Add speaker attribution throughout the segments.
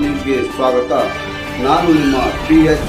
Speaker 1: ನ್ಯೂಸ್ಗೆ ಸ್ವಾಗತ. ನಾನು ನಿಮ್ಮ ಪಿ ಎಚ್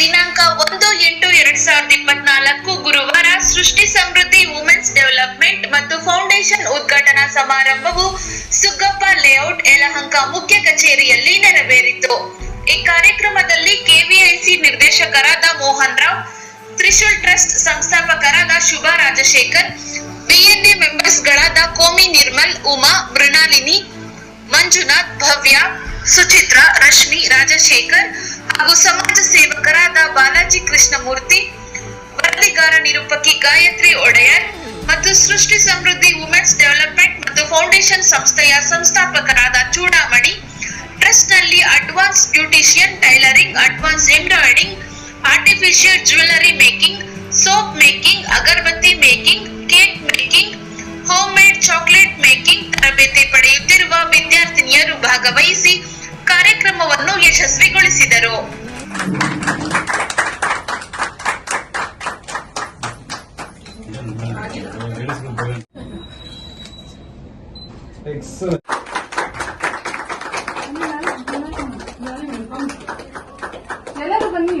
Speaker 2: ದಿನಾಂಕ ಒಂದು ಎಂಟು ಎರಡ್ ಸಾವಿರದ ಇಪ್ಪತ್ನಾಲ್ಕು ಗುರುವಾರ ಸೃಷ್ಟಿ ಸಮೃದ್ಧಿ ವುಮೆನ್ಸ್ ಡೆವಲಪ್ಮೆಂಟ್ ಮತ್ತು ಫೌಂಡೇಶನ್ ಉದ್ಘಾಟನಾ ಸಮಾರಂಭವು ಸುಗ್ಗಪ್ಪ ಲೇಔಟ್ ಯಲಹಂಕ ಮುಖ್ಯ ಕಚೇರಿಯಲ್ಲಿ ನೆರವೇರಿತು. ಈ ಕಾರ್ಯಕ್ರಮದಲ್ಲಿ ಕೆವಿಐಸಿ ನಿರ್ದೇಶಕರಾದ ಮೋಹನ್ ರಾವ್ ತ್ರಿಶೂಲ್ ಟ್ರಸ್ಟ್ ಸಂಸ್ಥಾಪಕರಾದ ಶುಭಾ ರಾಜಶೇಖರ್ ಮೆಂಬರ್ಸ್ ಮೆಂಬರ್ಸ್ಗಳಾದ ಕೋಮಿ ನಿರ್ಮಲ್, ಉಮಾ, ಮೃಣಾಲಿನಿ, ಮಂಜುನಾಥ್, ಭವ್ಯ, ಸುಚಿತ್ರ, ರಶ್ಮಿ ರಾಜಶೇಖರ್ ಹಾಗೂ ಸಮಾಜ ಸೇವಕರಾದ ಬಾಲಾಜಿ ಕೃಷ್ಣಮೂರ್ತಿ ವರದಿಗಾರ ನಿರೂಪಕಿ ಗಾಯತ್ರಿ ಒಡೆಯರ್ ಮತ್ತು ಸೃಷ್ಟಿ ಸಮೃದ್ಧಿ ವುಮೆನ್ಸ್ ಡೆವಲಪ್ಮೆಂಟ್ ಮತ್ತು ಫೌಂಡೇಶನ್ ಸಂಸ್ಥೆಯ ಸಂಸ್ಥಾಪಕರಾದ Chudamani, ಟ್ರಸ್ಟ್ನಲ್ಲಿ advance beautician tailoring, advance embroidering artificial jewellery making soap making agarbatti making cake making home made chocolate making ತರಬೇತಿ ಪಡೆಯುತ್ತಿರುವ ವಿದ್ಯಾರ್ಥಿನಿಯರು ಭಾಗವಹಿಸಿ ಕಾರ್ಯಕ್ರಮವನ್ನು ಯಶಸ್ವಿಗೊಳಿಸಿದರು.
Speaker 3: ಎಲ್ಲರೂ ಬನ್ನಿ.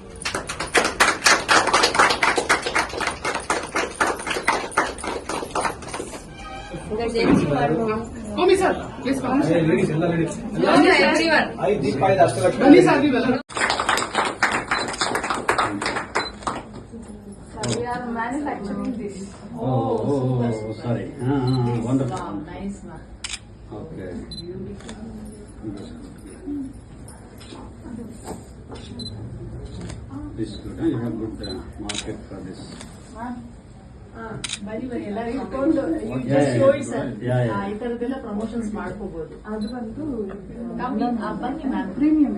Speaker 4: Sorry wonderful okay this
Speaker 5: good. Huh? You have good uh, market for this. Huh?
Speaker 4: ಬರೀ ಬರಿ ಎಲ್ಲ ಇಟ್ಕೊಂಡು ಈ ತರದ್ದೆಲ್ಲ ಪ್ರಮೋಷನ್ಸ್ ಮಾಡ್ಕೋಬಹುದು
Speaker 3: ಅದು ಬಂದು
Speaker 4: ಬನ್ನಿ ಮ್ಯಾಮ್
Speaker 3: ಪ್ರೀಮಿಯಂ